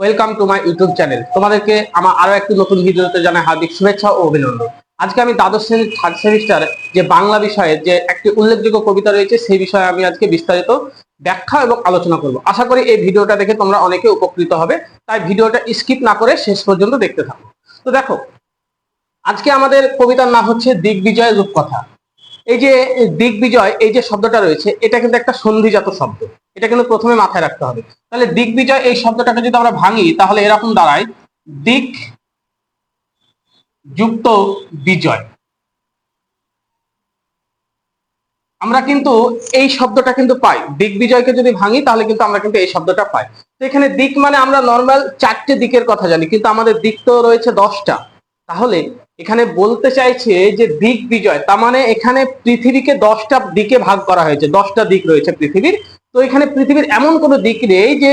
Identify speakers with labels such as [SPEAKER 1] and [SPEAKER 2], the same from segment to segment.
[SPEAKER 1] Welcome to my YouTube channel তোমাদেরকে আমার আরও একটি নতুন ভিডিওতে জানাই হার্দিক শুভেচ্ছা ও অভিনন্দন। আজকে আমি দ্বাদশ শ্রেণির থার্ড সেমিস্টার যে বাংলা বিষয়ে যে একটি উল্লেখযোগ্য কবিতা রয়েছে, সেই বিষয়ে আমি আজকে বিস্তারিত ব্যাখ্যা এবং আলোচনা করব। আশা করি এই ভিডিওটা দেখে তোমরা অনেকে উপকৃত হবে, তাই ভিডিওটা স্কিপ না করে শেষ পর্যন্ত দেখতে থাকো। তো দেখো, আজকে আমাদের কবিতার নাম হচ্ছে দিগ্বিজয় রূপকথা। এই যে দিগ্বিজয় এই যে শব্দটা রয়েছে, এটা কিন্তু একটা সন্ধিজাত শব্দ। এটা কিন্তু প্রথমে মাথায় রাখতে হবে। তাহলে দিগ্বিজয় এই শব্দটাকে যদি আমরা ভাঙি, তাহলে এরকম দাঁড়ায়, দিক যুক্ত বিজয়। আমরা কিন্তু এই শব্দটা কিন্তু পাই। দিগ্বিজয়কে যদি ভাঙি, তাহলে কিন্তু আমরা কিন্তু এই শব্দটা পাই। তো এখানে দিক মানে আমরা নর্মাল চারটে দিকের কথা জানি, কিন্তু আমাদের দিক তো রয়েছে দশটা। তাহলে এখানে বলতে চাইছে যে দিক বিজয়, তার মানে এখানে পৃথিবীকে দশটা দিকে ভাগ করা হয়েছে, দশটা দিক রয়েছে পৃথিবীর। তো এখানে পৃথিবীর এমন কোনো দিক নেই যে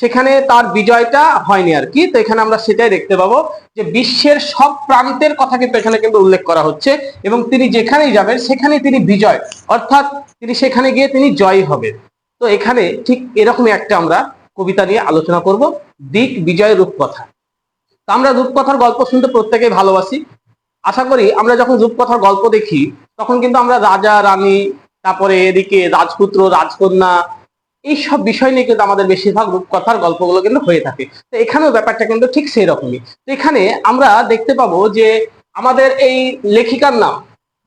[SPEAKER 1] সেখানে তার বিজয়টা হয়নি আর কি। তো এখানে আমরা সেটাই দেখতে পাবো যে বিশ্বের সব প্রান্তের কথা কিন্তু এখানে কিন্তু উল্লেখ করা হচ্ছে এবং তিনি যেখানেই যাবেন সেখানে তিনি বিজয়, অর্থাৎ তিনি সেখানে গিয়ে তিনি জয়ী হবেন তো এখানে ঠিক এরকমই একটা আমরা কবিতা নিয়ে আলোচনা করব। দিক বিজয় রূপকথা। তো আমরা রূপকথার গল্প শুনতে প্রত্যেকেই ভালোবাসি। আশা করি আমরা যখন রূপকথার গল্প দেখি, তখন কিন্তু আমরা রাজা, রানী, তারপরে এদিকে রাজপুত্র, রাজকন্যা, এইসব বিষয় নিয়ে কিন্তু আমাদের বেশিরভাগ রূপকথার গল্পগুলো কিন্তু হয়ে থাকে। তো এখানেও ব্যাপারটা কিন্তু ঠিক সেই রকমই তো এখানে আমরা দেখতে পাবো যে আমাদের এই লেখিকার নাম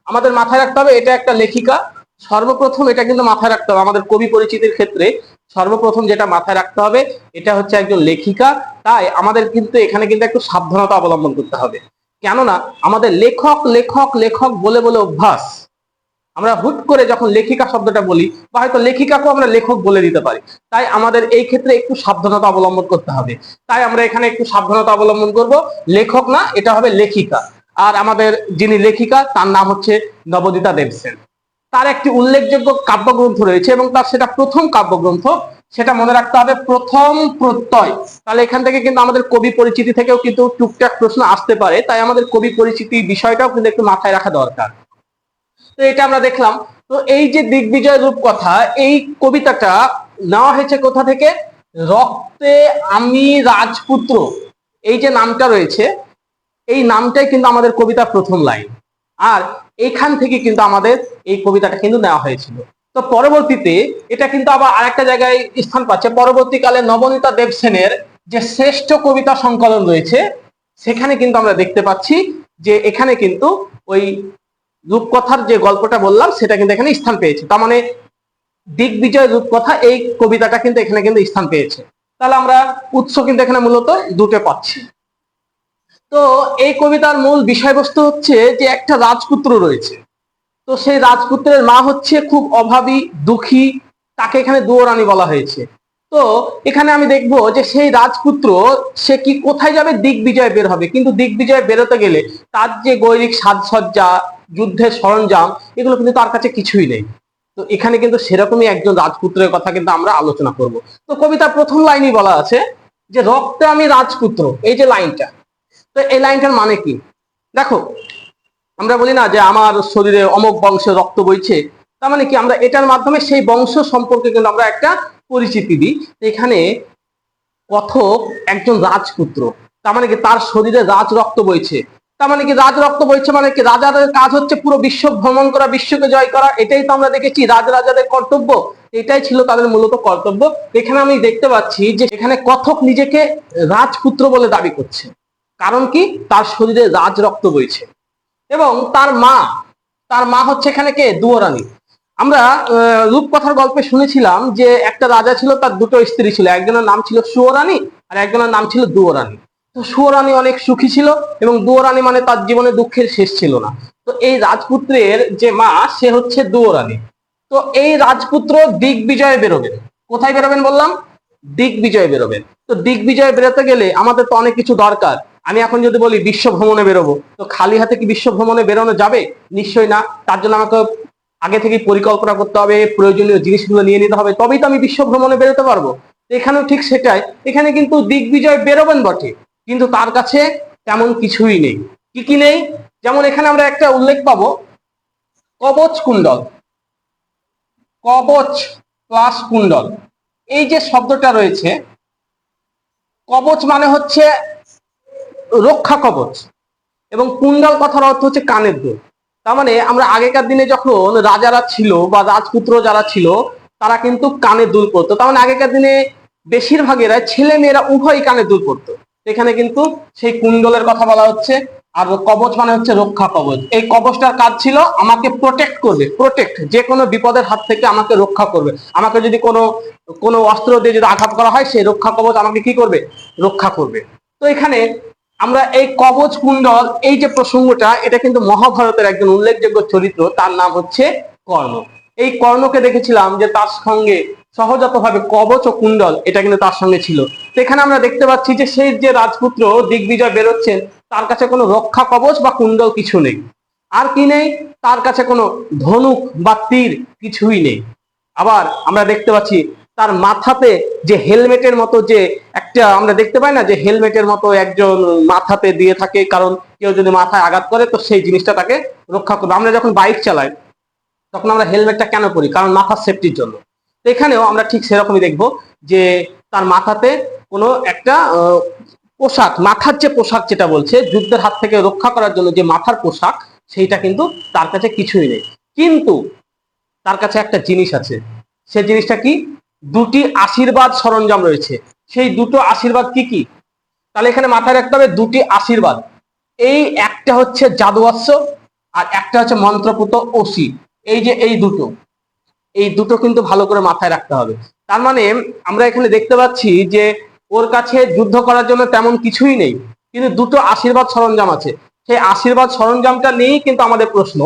[SPEAKER 1] আমাদের মাথায় রাখতে হবে, এটা একটা লেখিকা। সর্বপ্রথম এটা কিন্তু মাথায় রাখতে হবে। আমাদের কবি পরিচিতির ক্ষেত্রে সর্বপ্রথম যেটা মাথায় রাখতে হবে, এটা হচ্ছে একজন লেখিকা। তাই আমাদের কিন্তু এখানে কিন্তু একটু সাবধানতা অবলম্বন করতে হবে। কেননা আমাদের লেখক লেখক লেখক বলে বলে অভ্যাস। আমরা হুট করে যখন লেখিকা শব্দটা বলি, বা হয়তো লেখিকাকেও আমরা লেখক বলে দিতে পারি। তাই আমাদের এই ক্ষেত্রে একটু সাবধানতা অবলম্বন করতে হবে। তাই আমরা এখানে একটু সাবধানতা অবলম্বন করব। লেখক না, এটা হবে লেখিকা। আর আমাদের যিনি লেখিকা, তার নাম হচ্ছে নবদিতা দেবসেন তার একটি উল্লেখযোগ্য কাব্যগ্রন্থ রয়েছে এবং তার সেটা প্রথম কাব্যগ্রন্থ, সেটা মনে রাখতে হবে প্রথম প্রত্যয়। তাহলে এখান থেকে কিন্তু আমাদের কবি পরিচিতি থেকেও কিন্তু টুকটাক প্রশ্ন আসতে পারে, তাই আমাদের কবি পরিচিতি বিষয়টাও কিন্তু একটু মাথায় রাখা দরকার। তো এটা আমরা দেখলাম। তো এই যে দিগ্বিজয় রূপকথা, এই কবিতাটা নেওয়া হয়েছে কোথা থেকে? রক্তে আমি রাজপুত্র। এই যে নামটা রয়েছে, এই নামটাই কিন্তু আমাদের কবিতা প্রথম লাইন। আর এখান থেকে কিন্তু আমাদের এই কবিতাটা কিন্তু নেওয়া হয়েছিল। তো পরবর্তীতে এটা কিন্তু আবার আরেকটা জায়গায় স্থান পাচ্ছে। পরবর্তীকালে নবনীতা দেবসেনের যে শ্রেষ্ঠ কবিতা সংকলন রয়েছে, সেখানে কিন্তু আমরা দেখতে পাচ্ছি যে এখানে কিন্তু ওই রূপকথার যে গল্পটা বললাম, সেটা কিন্তু এখানে স্থান পেয়েছে। তার মানে দিগ্বিজয় রূপকথা এই কবিতাটা কিন্তু এখানে কিন্তু স্থান পেয়েছে। তাহলে আমরা উৎস কিন্তু এখানে মূলত দুটো পাচ্ছি। তো এই কবিতার মূল বিষয়বস্তু হচ্ছে যে একটা রাজপুত্র রয়েছে। তো সেই রাজপুত্রের মা হচ্ছে খুব অভাবী, দুঃখী, তাকে এখানে দুয়োরানি বলা হয়েছে। তো এখানে আমি দেখব যে সেই রাজপুত্র, সে কি কোথায় যাবে? দিগ্বিজয় বের হবে। কিন্তু দিগ্বিজয় বেরোতে গেলে তার যে গৈরিক সাজসজ্জা, যুদ্ধের সরঞ্জাম, এগুলো কিন্তু তার কাছে কিছুই নেই। তো এখানে কিন্তু সেরকমই একজন রাজপুত্রের কথা কিন্তু আমরা আলোচনা করব। তো কবিতা প্রথম লাইনই বলা আছে যে, রক্তে আমি রাজপুত্র, এই যে লাইনটা। তো এই লাইনটার মানে কি? দেখো, আমরা বলি না যে আমার শরীরে অমক বংশে রক্ত বইছে। তার মানে কি? আমরা এটার মাধ্যমে সেই বংশ সম্পর্কে কিন্তু আমরা একটা পরিচিতি দিই। এখানে কথক একজন রাজপুত্র। তার মানে কি? তার শরীরে রাজ রক্ত বইছে। তার মানে কি? রাজ রক্ত বইছে মানে কি? রাজাদের কাজ হচ্ছে পুরো বিশ্ব ভ্রমণ করা, বিশ্বকে জয় করা। এটাই তো আমরা দেখেছি রাজ রাজাদের কর্তব্য। এটাই ছিল তাদের মূলত কর্তব্য। এখানে আমি দেখতে পাচ্ছি যে এখানে কথক নিজেকে রাজপুত্র বলে দাবি করছে। কারণ কি? তার শরীরে রাজ রক্ত বইছে। এবং তার মা তার মা হচ্ছে এখানে কে? দুয়োরানী। আমরা রূপকথার গল্পে শুনেছিলাম যে একটা রাজা ছিল, তার দুটো স্ত্রী ছিল। একজনের নাম ছিল সুয়রানী আর একজনের নাম ছিল দুয়োরানী। তো সুয়রানী অনেক সুখী ছিল এবং দুয়োরানী মানে তার জীবনে দুঃখের শেষ ছিল না। তো এই রাজপুত্রের যে মা, সে হচ্ছে দুয়োরানী। তো এই রাজপুত্র দিগ্বিজয়ে বেরোবেন। কোথায় বেরোবেন বললাম? দিগ্বিজয়ে বেরোবেন। তো দিগ্বিজয়ে বেরোতে গেলে আমাদের তো অনেক কিছু দরকার। আমি এখন যদি বলি বিশ্ব ভ্রমণে বেরোবো, তো খালি হাতে কি বিশ্ব ভ্রমণে বেরোনো যাবে? নিশ্চয়ই না। তার জন্য আমাকে আগে থেকে পরিকল্পনা করতে হবে, প্রয়োজনীয় জিনিসগুলো নিয়ে নিতে হবে, তবেই তো আমি বিশ্ব ভ্রমণে বেরোতে পারব। এখানেও ঠিক সেটাই। এখানে কিন্তু দিগ্বিজয় বেরোবেন বটে, কিন্তু তার কাছে তেমন কিছুই নেই। কি কি নেই? যেমন এখানে আমরা একটা উল্লেখ পাবো, কবচ কুণ্ডল। কবচ প্লাস কুণ্ডল। এই যে শব্দটা রয়েছে, কবচ মানে হচ্ছে রক্ষা কবচ। এবং কুণ্ডল কথার অর্থ হচ্ছে কানের দুল। তার মানে আমরা আগেকার দিনে যখন রাজারা ছিল বা রাজপুত্র যারা ছিল, তারা কিন্তু কানে দুল করতো তার মানে আগেকার দিনে বেশিরভাগেরা ছেলে মেয়েরা উভয়ই কানে দুল করতো এখানে কিন্তু সেই কুণ্ডলের কথা বলা হচ্ছে, আর কবচ মানে হচ্ছে রক্ষা কবচ। এই কবচটার কাজ ছিল আমাকে প্রোটেক্ট করবে প্রোটেক্ট যে কোনো বিপদের হাত থেকে আমাকে রক্ষা করবে। আমাকে যদি কোনো কোনো অস্ত্র দিয়ে যদি আঘাত করা হয়, সেই রক্ষা কবচ আমাকে কি করবে? রক্ষা করবে। তো এখানে আমরা এই কবচ কুণ্ডল, এই যে প্রসঙ্গটা, এটা কিন্তু মহাভারতের একজন উল্লেখযোগ্য চরিত্র, তার নাম হচ্ছে কর্ণ। এই কর্ণকে দেখেছিলাম যে তার সঙ্গে সহজাতভাবে কবচ ও কুণ্ডল, এটা কিন্তু তার সঙ্গে ছিল। তো এখানে আমরা দেখতে পাচ্ছি যে সেই যে রাজপুত্র দিগ্বিজয় বেরোচ্ছেন, তার কাছে কোনো রক্ষা কবচ বা কুণ্ডল কিছু নেই। আর কি নেই? তার কাছে কোনো ধনুক বা তীর কিছুই নেই। আবার আমরা দেখতে পাচ্ছি তার মাথাতে যে হেলমেটের মতো যে একটা, আমরা দেখতে পাই না যে হেলমেটের মতো একজন মাথাতে দিয়ে থাকে, কারণ কেউ যদি মাথায় আঘাত করে তো সেই জিনিসটা তাকে রক্ষা করবে। আমরা যখন বাইক চালাই, তখন আমরা হেলমেটটা কেন করি কারণ মাথার সেফটির জন্য। তো এখানেও আমরা ঠিক সেরকমই দেখব যে তার মাথাতে কোনো একটা পোশাক, মাথার যে পোশাক যেটা বলছে, যুদ্ধের হাত থেকে রক্ষা করার জন্য যে মাথার পোশাক, সেইটা কিন্তু তার কাছে কিছুই নেই। কিন্তু তার কাছে একটা জিনিস আছে। সে জিনিসটা কি? দুটি আশীর্বাদ সরঞ্জাম রয়েছে। সেই দুটো আশীর্বাদ কি কি? তাহলে এখানে মাথায় রাখতে হবে দুটি আশীর্বাদ। এই একটা হচ্ছে জাদুয়াস্য আর একটা হচ্ছে মন্ত্রপুত ওসি। এই যে এই দুটো এই দুটো কিন্তু ভালো করে মাথায় রাখতে হবে। তার মানে আমরা এখানে দেখতে পাচ্ছি যে ওর কাছে যুদ্ধ করার জন্য তেমন কিছুই নেই। কিন্তু দুটো আশীর্বাদ সরঞ্জাম আছে। সেই আশীর্বাদ সরঞ্জামটা নিয়েই কিন্তু আমাদের প্রশ্ন।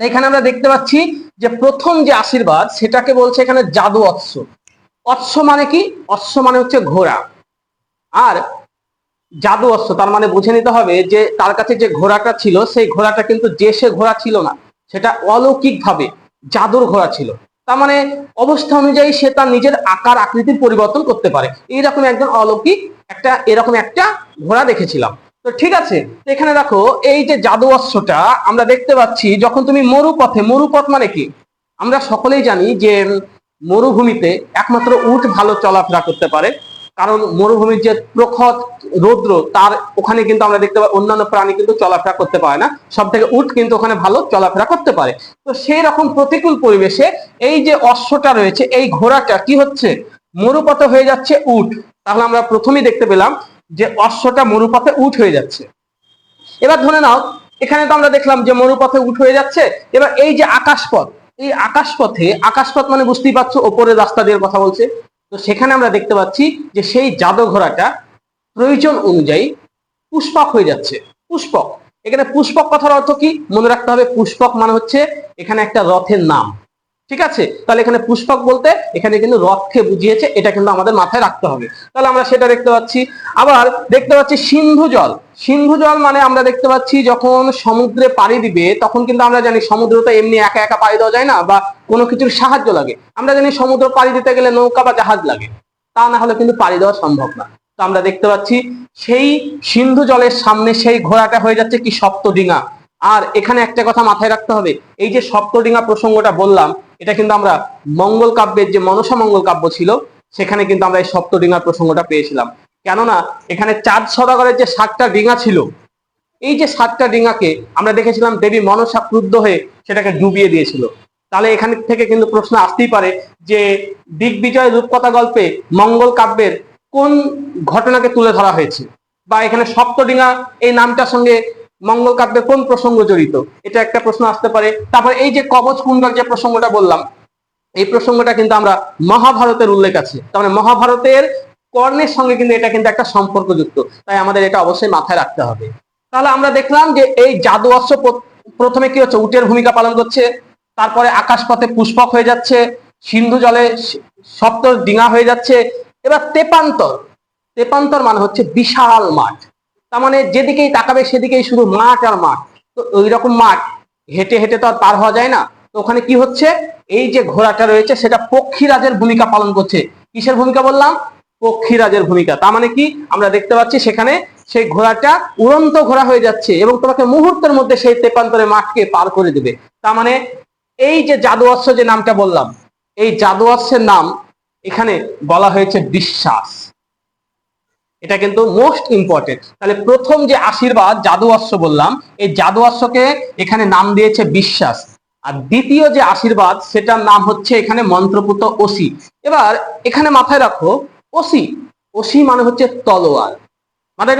[SPEAKER 1] এখানে আমরা দেখতে পাচ্ছি যে প্রথম যে আশীর্বাদ, সেটাকে বলছে এখানে জাদু অশ্ব অশ্ব মানে কি? অশ্ব মানে হচ্ছে ঘোড়া। আর জাদু অশ্ব তার মানে বুঝে নিতে হবে যে তার কাছে যে ঘোড়াটা ছিল, সেই ঘোড়াটা কিন্তু যে সে ঘোড়া ছিল না, সেটা অলৌকিক ভাবে জাদুর ঘোড়া ছিল। তার মানে অবস্থা অনুযায়ী সে তার নিজের আকার আকৃতির পরিবর্তন করতে পারে। এইরকম একজন অলৌকিক একটা, এরকম একটা ঘোড়া দেখেছিলাম। তো ঠিক আছে এখানে দেখো, এই যে জাদু অশ্বটা আমরা দেখতে পাচ্ছি যখন তুমি মরুপথে, মরুপথ মানে কি? আমরা সকলেই জানি যে মরুভূমিতে একমাত্র উট ভালো চলাফেরা করতে পারে, কারণ মরুভূমির যে প্রখর রৌদ্র, তার ওখানে কিন্তু আমরা দেখতে পাই, অন্যান্য প্রাণী কিন্তু চলাফেরা করতে পারে না সব থেকে উট কিন্তু ওখানে ভালো চলাফেরা করতে পারে। তো সেই রকম প্রতিকূল পরিবেশে এই যে অশ্বটা রয়েছে, এই ঘোড়াটা কি হচ্ছে? মরুপথে হয়ে যাচ্ছে উট। তাহলে আমরা প্রথমেই দেখতে পেলাম যে অশ্বটা মরুপথে উঠ হয়ে যাচ্ছে। এবার ধরে নাও, এখানে তো আমরা দেখলাম যে মরুপথে উঠ হয়ে যাচ্ছে। এবার এই যে আকাশপথ, এই আকাশপথে, আকাশপথ মানে বুঝতেই পারছ, ওপরের রাস্তা দিয়ে কথা বলছে। তো সেখানে আমরা দেখতে পাচ্ছি যে সেই জাদু ঘোড়াটা প্রয়োজন অনুযায়ী পুষ্পক হয়ে যাচ্ছে। পুষ্পক, এখানে পুষ্পক কথার অর্থ কি? মনে রাখতে হবে, পুষ্পক মানে হচ্ছে এখানে একটা রথের নাম। ঠিক আছে? তাহলে এখানে পুষ্পক বলতে এখানে কিন্তু রথকে বুঝিয়েছে, এটা কিন্তু আমাদের মাথায় রাখতে হবে। তাহলে আমরা সেটা দেখতে পাচ্ছি। আবার দেখতে পাচ্ছি সিন্ধু জল। সিন্ধু জল মানে আমরা দেখতে পাচ্ছি যখন সমুদ্রে পাড়ি দিবে, তখন কিন্তু আমরা জানি সমুদ্র তো এমনি একা একা পাড়ি দেওয়া যায় না বা কোনো কিছুর সাহায্য লাগে। আমরা জানি সমুদ্র পাড়ি দিতে গেলে নৌকা বা জাহাজ লাগে। তা না হলে কিন্তু পাড়ি দেওয়া সম্ভব না। তো আমরা দেখতে পাচ্ছি সেই সিন্ধু জলের সামনে সেই ঘোড়াটা হয়ে যাচ্ছে কি সপ্তডিঙা। আর এখানে একটা কথা মাথায় রাখতে হবে, এই যে সপ্তডিঙা প্রসঙ্গটা বললাম এটা কিন্তু আমরা মঙ্গল কাব্যের যে মনসা মঙ্গল কাব্য ছিল, সেখানে কিন্তু আমরা এই সপ্তডিঙার প্রসঙ্গটা পেয়েছিলাম। কেননা, এখানে চাঁদ সদাগরের যে সাতটা ডিঙা ছিল, এই যে সাতটা ডিঙাকে আমরা দেখেছিলাম দেবী মনসা ক্রুদ্ধ হয়ে সেটাকে ডুবিয়ে দিয়েছিল। তাহলে এখান থেকে কিন্তু প্রশ্ন আসতেই পারে যে দিগ্বিজয় রূপকথা গল্পে মঙ্গল কাব্যের কোন ঘটনাকে তুলে ধরা হয়েছে? বা এখানে সপ্তডিঙা এই নামটার সঙ্গে মঙ্গল কাব্যের কোন প্রসঙ্গ জড়িত? এটা একটা প্রশ্ন আসতে পারে। তারপর এই যে কবচ কুণ্ডল যে প্রসঙ্গটা বললাম, এই প্রসঙ্গটা কিন্তু আমরা মহাভারতের উল্লেখ আছে। তার মানে মহাভারতের কর্ণের সঙ্গে কিন্তু এটা কিন্তু একটা সম্পর্কযুক্ত। তাই আমাদের এটা অবশ্যই মাথায় রাখতে হবে। তাহলে আমরা দেখলাম যে এই জাদু অস্ত্র প্র- প্রথমে কি হচ্ছে? উটের ভূমিকা পালন করছে। তারপরে আকাশপথে পুষ্পক হয়ে যাচ্ছে। সিন্ধু জলে সপ্ত ডিঙা হয়ে যাচ্ছে। এবার তেপান্তর। তেপান্তর মানে হচ্ছে বিশাল মাঠ। তার মানে যেদিকেই তাকাবে সেদিকেই শুধু মাঠ আর মাঠ। তো ওই রকম মাঠ, হেঁটে হেঁটে তো আর পার হওয়া যায় না। তো ওখানে কি হচ্ছে? এই যে ঘোড়াটা রয়েছে, সেটা পক্ষীরাজের ভূমিকা পালন করছে। কিসের ভূমিকা বললাম? পক্ষীরাজের ভূমিকা। তার মানে কি? আমরা দেখতে পাচ্ছি সেখানে সেই ঘোড়াটা উড়ন্ত ঘোড়া হয়ে যাচ্ছে এবং তোমাকে মুহূর্তের মধ্যে সেই তেপান্তরে মাঠকে পার করে দেবে। তার মানে এই যে জাদু অস্ত্র যে নামটা বললাম, এই জাদু অস্ত্রের নাম এখানে বলা হয়েছে বিশ্বাস। এটা কিন্তু মোস্ট ইম্পর্টেন্ট তাহলে প্রথম যে আশীর্বাদ জাদু অশ্ব বললাম, এই জাদু অশ্বকে এখানে নাম দিয়েছে বিশ্বাস। আর দ্বিতীয় যে আশীর্বাদ, সেটার নাম হচ্ছে এখানে মন্ত্রপুত ওসি। এবার এখানে মাথায় রাখো, ওসি। ওসি মানে হচ্ছে তলোয়ার। মাথায়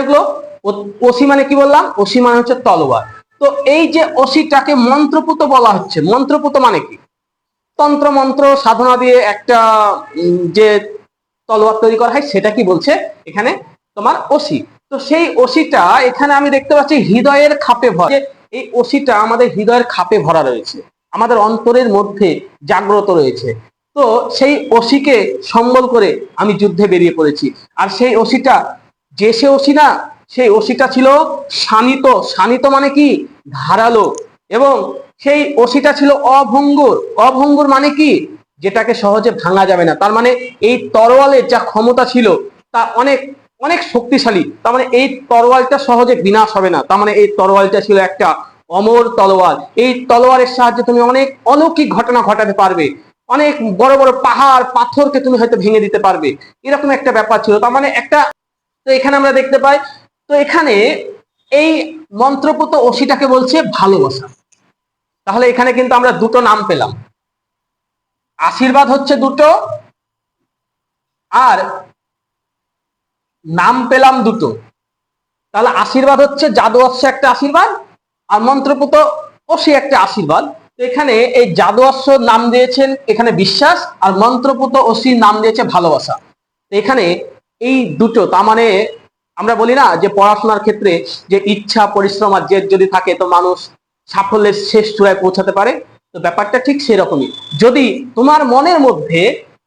[SPEAKER 1] ও- ওসি মানে কি বললাম? ওসি মানে হচ্ছে তলোয়ার। তো এই যে ওসিটাকে মন্ত্রপুত বলা হচ্ছে, মন্ত্রপুত মানে কি? তন্ত্র মন্ত্র সাধনা দিয়ে একটা যে তলোয়ার তৈরি করা হয়, সেটা কি বলছে? এখানে তোমার ওসি। তো সেই ওসিটা এখানে আমি দেখতে পাচ্ছি হৃদয়ের খাপে ভরা। এই ওসিটা আমাদের হৃদয়ের খাপে ভরা রয়েছে। আমাদের অন্তরের মধ্যে জাগ্রত রয়েছে। তো সেই ওসিকে সম্বল করে আমি যুদ্ধে বেরিয়ে পড়েছি। আর সেই ওসিটা যে সে ওসি না, সেই ওসিটা ছিল শানিত। শানিত মানে কি? ধারালো। এবং সেই ওসিটা ছিল অভঙ্গুর। অভঙ্গুর মানে কি? যেটাকে সহজে ভাঙা যাবে না। তার মানে এই তরোয়ালের যা ক্ষমতা ছিল, তা অনেক অনেক শক্তিশালী। তার মানে এই তরোয়ালটা সহজে বিনাশ হবে না। তার মানে এই তরোয়ালটা ছিল একটা অমর তলোয়ার। এই তলোয়ারের সাহায্যে তুমি অনেক অলৌকিক ঘটনা ঘটাতে পারবে। অনেক বড় বড় পাহাড়, পাথরকে তুমি হয়তো ভেঙে দিতে পারবে। এরকম একটা ব্যাপার ছিল। তার মানে একটা, তো এখানে আমরা দেখতে পাই, তো এখানে এই মন্ত্রপুত অসিটাকে বলছে ভালোবাসা। তাহলে এখানে কিন্তু আমরা দুটো নাম পেলাম। আশীর্বাদ হচ্ছে দুটো, আর নাম পেলাম দুটো। তাহলে আশীর্বাদ হচ্ছে জাদু অশ্ব একটা আশীর্বাদ আর মন্ত্রপুত অসি একটা আশীর্বাদ। এখানে এই জাদু অশ্ব নাম দিয়েছেন এখানে বিশ্বাস আর মন্ত্রপুত অসি নাম দিয়েছে ভালোবাসা। এখানে এই দুটো, তার মানে আমরা বলি না যে পড়াশোনার ক্ষেত্রে যে ইচ্ছা, পরিশ্রম আর জেদ যদি থাকে তো মানুষ সাফল্যের শেষ চূড়ায় পৌঁছাতে পারে। তো ব্যাপারটা ঠিক সেরকমই। যদি তোমার মনের মধ্যে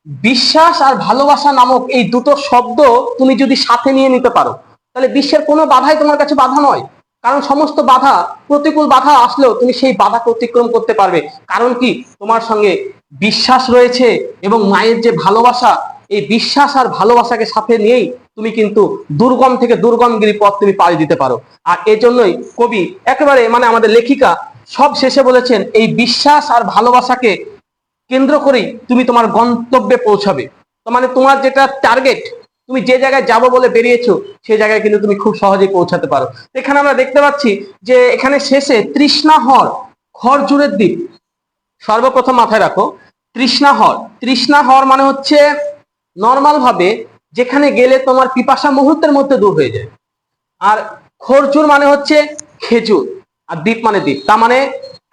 [SPEAKER 1] বিশ্বাস আর ভালোবাসা নামক এই দুটো শব্দ তুমি যদি সাথে নিয়ে নিতে পারো, তাহলে বিশ্বের কোনো বাধাই তোমার কাছে বাধা নয়। কারণ সমস্ত বাধা, প্রতিকূল বাধা আসলেও তুমি সেই বাধাকে অতিক্রম করতে পারবে। কারণ কি? তোমার সঙ্গে বিশ্বাস রয়েছে এবং মায়ের যে ভালোবাসা, এই বিশ্বাস আর ভালোবাসাকে সাথে নিয়েই তুমি কিন্তু দুর্গম থেকে দুর্গমগিরি পথ তুমি পাড়ি দিতে পারো। আর এজন্যই কবি একেবারে মানে আমাদের লেখিকা সব শেষে বলেছেন, এই বিশ্বাস আর ভালোবাসাকে কেন্দ্র করেই তুমি তোমার গন্তব্যে পৌঁছাবে। তো মানে তোমার যেটা টার্গেট তুমি যে জায়গায় যাব বলে বেরিয়েছো সেই জায়গায় কিন্তু তুমি খুব সহজেই পৌঁছাতে পারো। এখানে আমরা দেখতে পাচ্ছি যে এখানে শেষে তৃষ্ণাহর খরজুরের দ্বীপ। সর্বপ্রথম মাথায় রাখো, তৃষ্ণা হর। তৃষ্ণাহর তৃষ্ণাহর মানে হচ্ছে নর্মাল ভাবে যেখানে গেলে তোমার পিপাসা মুহূর্তের মধ্যে দূর হয়ে যায়। আর খরচুর মানে হচ্ছে খেজুর, আর দ্বীপ মানে দ্বীপ। তার মানে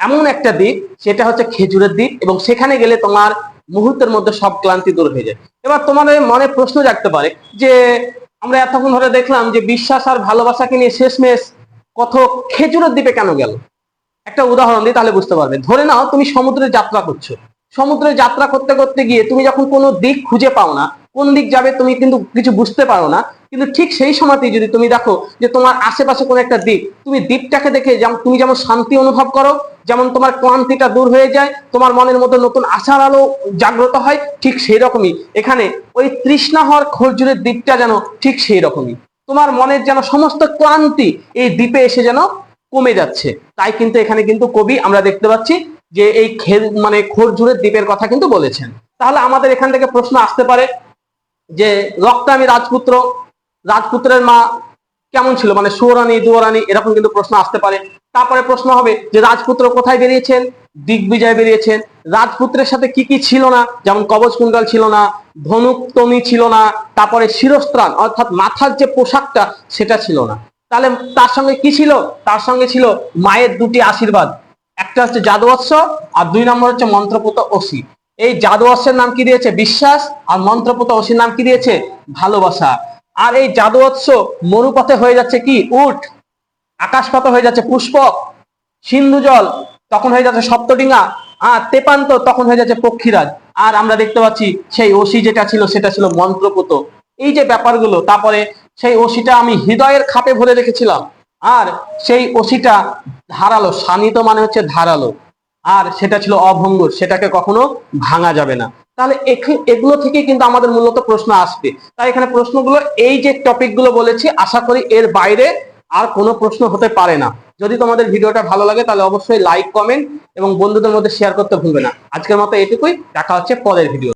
[SPEAKER 1] এমন একটা দ্বীপ সেটা হচ্ছে খেজুরের দ্বীপ এবং সেখানে গেলে তোমার মুহূর্তের মধ্যে সব ক্লান্তি দূর হয়ে যায়। এবার তোমাদের মনে প্রশ্ন জাগতে পারে যে, আমরা এতক্ষণ ধরে দেখলাম যে বিশ্বাস আর ভালোবাসাকে নিয়ে শেষমেশ কত খেজুরের দ্বীপে কেন গেল? একটা উদাহরণ দিই তাহলে বুঝতে পারবে। ধরে নাও তুমি সমুদ্রে যাত্রা করছ। সমুদ্রে যাত্রা করতে করতে গিয়ে তুমি যখন কোনো দিক খুঁজে পাও না, কোন দিক যাবে তুমি কিন্তু কিছু বুঝতে পারো না কিন্তু ঠিক সেই সময়তেই যদি তুমি দেখো যে তোমার আশেপাশে কোনো একটা দ্বীপ, তুমি দ্বীপটাকে দেখে যেমন তুমি যেমন শান্তি অনুভব করো, যেমন তোমার ক্লান্তিটা দূর হয়ে যায়, তোমার মনের মধ্যে নতুন আশার আলো জাগ্রত হয়, ঠিক সেই রকমই এখানে ওই তৃষ্ণা হওয়ার খরজুরের দ্বীপটা যেন ঠিক সেই রকমই তোমার মনের যেন সমস্ত ক্লান্তি এই দ্বীপে এসে যেন কমে যাচ্ছে। তাই কিন্তু এখানে কিন্তু কবি আমরা দেখতে পাচ্ছি যে এই মানে খরজুরের দ্বীপের কথা কিন্তু বলেছেন। তাহলে আমাদের এখান থেকে প্রশ্ন আসতে পারে যে রক্তামি রাজপুত্র রাজপুত্রের মা কেমন ছিল? মানে সুরানি দুয়ারানি, এরকম কিন্তু প্রশ্ন আসতে পারে। তারপরে প্রশ্ন হবে যে, রাজপুত্র কোথায় বেরিয়েছেন? দিগ্বিজয় বেরিয়েছেন। রাজপুত্রের সাথে কি কি ছিল না? যেমন কবচ কুণ্ডল ছিল না ধনুক তনি ছিল না, তারপরে শিরস্ত্রাণ, অর্থাৎ মাথার যে পোশাকটা, সেটা ছিল না। তাহলে তার সঙ্গে কি ছিল? তার সঙ্গে ছিল মায়ের দুটি আশীর্বাদ। একটা হচ্ছে জাদু আর দুই নম্বর হচ্ছে মন্ত্রপুত অসি এই জাদু নাম কি দিয়েছে? বিশ্বাস, আর মন্ত্রপুত অসির নাম কি দিয়েছে? ভালোবাসা। আর এই জাদু অশ্ব মরুপথে হয়ে যাচ্ছে কি? উট। আকাশপথে হয়ে যাচ্ছে পুষ্পক সিন্ধু জল, তখন হয়ে যাচ্ছে সপ্তডিঙ্গা। আর তেপান্ত, তখন হয়ে যাচ্ছে পক্ষীরাজ। আর আমরা দেখতে পাচ্ছি সেই ওসি যেটা ছিল, সেটা ছিল মন্ত্রপুত। এই যে ব্যাপারগুলো, তারপরে সেই ওসিটা আমি হৃদয়ের খাপে ভরে রেখেছিলাম। আর সেই ওসিটা ধারালো, শানিত মানে হচ্ছে ধারালো। আর সেটা ছিল অভঙ্গুর, সেটাকে কখনো ভাঙা যাবে না। তাহলে এগুলো থেকে কিন্তু আমাদের মূলত প্রশ্ন আসবে। তাই এখানে প্রশ্নগুলো, এই যে টপিকগুলো বলেছি, আশা করি এর বাইরে আর কোনো প্রশ্ন হতে পারে না। যদি তোমাদের ভিডিওটা ভালো লাগে, তাহলে অবশ্যই লাইক কমেন্ট এবং বন্ধুদের মধ্যে শেয়ার করতে ভুলবে না। আজকের মতো এটুকুই। দেখা হচ্ছে পরের ভিডিও